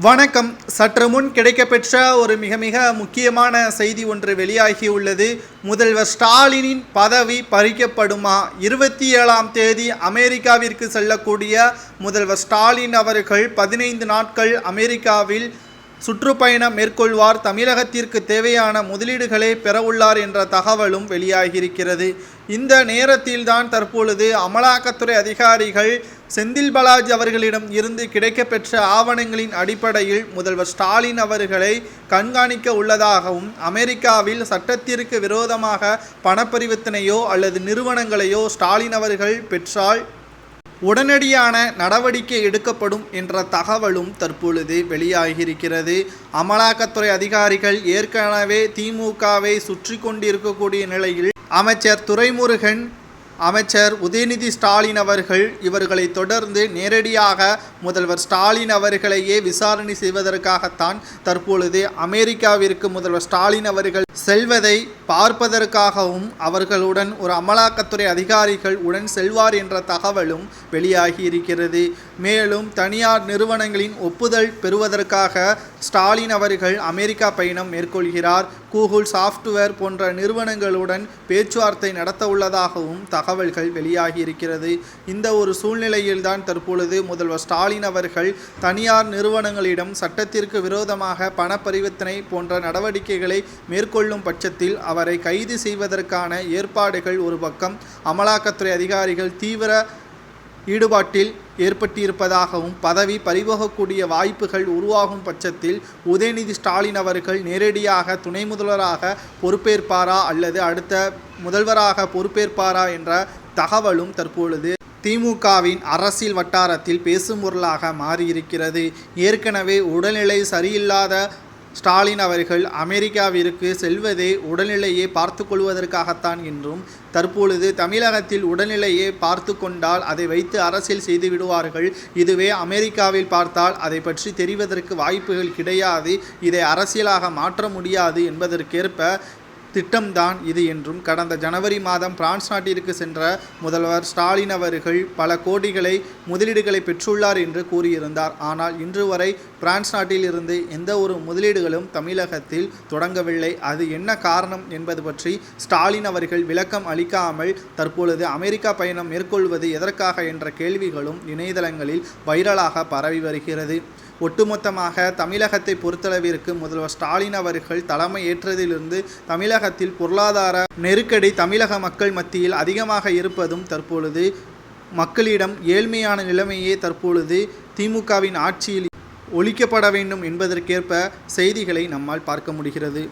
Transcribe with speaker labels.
Speaker 1: வணக்கம். சற்று முன் கிடைக்கப்பெற்ற ஒரு மிக மிக முக்கியமான செய்தி ஒன்று வெளியாகியுள்ளது முதல்வர் ஸ்டாலினின் பதவி பறிக்கப்படுமா? இருபத்தி ஏழாம் தேதி அமெரிக்காவிற்கு செல்லக்கூடிய முதல்வர் ஸ்டாலின் அவர்கள் பதினைந்து நாட்கள் அமெரிக்காவில் சுற்றுப்பயணம் மேற்கொள்வார். தமிழகத்திற்கு தேவையான முதலீடுகளை பெறவுள்ளார் என்ற தகவலும் வெளியாகியிருக்கிறது. இந்த நேரத்தில்தான் தற்பொழுது அமலாக்கத்துறை அதிகாரிகள் செந்தில் பாலாஜி அவர்களிடம் இருந்து கிடைக்கப்பெற்ற ஆவணங்களின் அடிப்படையில் முதல்வர் ஸ்டாலின் அவர்களை கண்காணிக்க உள்ளதாகவும் அமெரிக்காவில் சட்டத்திற்கு விரோதமாக பணப்பரிவர்த்தனையோ அல்லது நிறுவனங்களையோ ஸ்டாலின் அவர்கள் பெற்றால் உடனடியான நடவடிக்கை எடுக்கப்படும் என்ற தகவலும் தற்பொழுது வெளியாகியிருக்கிறது. அமலாக்கத்துறை அதிகாரிகள் ஏற்கனவே திமுகவை சுற்றி கொண்டிருக்கக்கூடிய நிலையில் அமைச்சர் துரைமுருகன் அமைச்சர் உதயநிதி ஸ்டாலின் அவர்கள் இவர்களை தொடர்ந்து நேரடியாக முதல்வர் ஸ்டாலின் அவர்களையே விசாரணை செய்வதற்காகத்தான் தற்பொழுது அமெரிக்காவிற்கு முதல்வர் ஸ்டாலின் அவர்கள் செல்வதை பார்ப்பதற்காகவும் அவர்களுடன் ஒரு அமலாக்கத்துறை அதிகாரிகள் உடன் செல்வார் என்ற தகவலும் வெளியாகி இருக்கிறது. மேலும் தனியார் நிறுவனங்களின் ஒப்புதல் பெறுவதற்காக ஸ்டாலின் அவர்கள் அமெரிக்கா பயணம் மேற்கொள்கிறார். கூகுள் சாஃப்ட்வேர் போன்ற நிறுவனங்களுடன் பேச்சுவார்த்தை நடத்த உள்ளதாகவும் தகவல்கள் வெளியாகி இருக்கிறது இந்த ஒரு சூழ்நிலையில்தான் தற்பொழுது முதல்வர் ஸ்டாலின் அவர்கள் தனியார் நிறுவனங்களிடம் சட்டத்திற்கு விரோதமாக பண பரிவர்த்தனை போன்ற நடவடிக்கைகளை மேற்கொள்ளும் பட்சத்தில் அவரை கைது செய்வதற்கான ஏற்பாடுகள் ஒரு பக்கம் அமலாக்கத்துறை அதிகாரிகள் தீவிர ஈடுபாட்டில் ஏற்பட்டிருப்பதாகவும் பதவி பறிபோகக்கூடிய வாய்ப்புகள் உருவாகும் பட்சத்தில் உதயநிதி ஸ்டாலின் அவர்கள் நேரடியாக துணை முதல்வராக பொறுப்பேற்பாரா அல்லது அடுத்த முதல்வராக பொறுப்பேற்பாரா என்ற தகவலும் தற்பொழுது திமுகவின் அரசியல் வட்டாரத்தில் பேசும் பொருளாக மாறியிருக்கிறது. ஏற்கனவே உடல்நிலை சரியில்லாத ஸ்டாலின் அவர்கள் அமெரிக்காவிற்கு செல்வதே உடல்நிலையை பார்த்து கொள்வதற்காகத்தான் என்றும் தற்பொழுது தமிழகத்தில் உடல்நிலையை பார்த்து கொண்டால் அதை வைத்து அரசியல் செய்து விடுவார்கள். இதுவே அமெரிக்காவில் பார்த்தால் அதை பற்றி தெரிவதற்கு வாய்ப்புகள் கிடையாது. இதை அரசியலாக மாற்ற முடியாது என்பதற்கேற்ப திட்டம்தான் இது என்றும் கடந்த ஜனவரி மாதம் பிரான்ஸ் நாட்டிற்கு சென்ற முதல்வர் ஸ்டாலின் அவர்கள் பல கோடிகளை முதலீடுகளை பெற்றுள்ளார் என்று கூறியிருந்தார். ஆனால் இன்று வரை பிரான்ஸ் நாட்டில் இருந்து எந்த ஒரு முதலீடுகளும் தமிழகத்தில் தொடங்கவில்லை. அது என்ன காரணம் என்பது பற்றி ஸ்டாலின் அவர்கள் விளக்கம் அளிக்காமல் தற்பொழுது அமெரிக்கா பயணம் மேற்கொள்வது எதற்காக என்ற கேள்விகளும் இணையதளங்களில் வைரலாக பரவி வருகிறது. ஒட்டுமொத்தமாக தமிழகத்தை பொறுத்தளவிற்கு முதல்வர் ஸ்டாலின் அவர்கள் தலைமை ஏற்றதிலிருந்து தமிழகத்தில் பொருளாதார நெருக்கடி தமிழக மக்கள் மத்தியில் அதிகமாக இருப்பதும் தற்பொழுது மக்களிடம் ஏழ்மையான நிலைமையே தற்பொழுது திமுகவின் ஆட்சியில் ஒழிக்கப்பட வேண்டும் என்பதற்கேற்ப செய்திகளை நம்மால் பார்க்க முடிகிறது.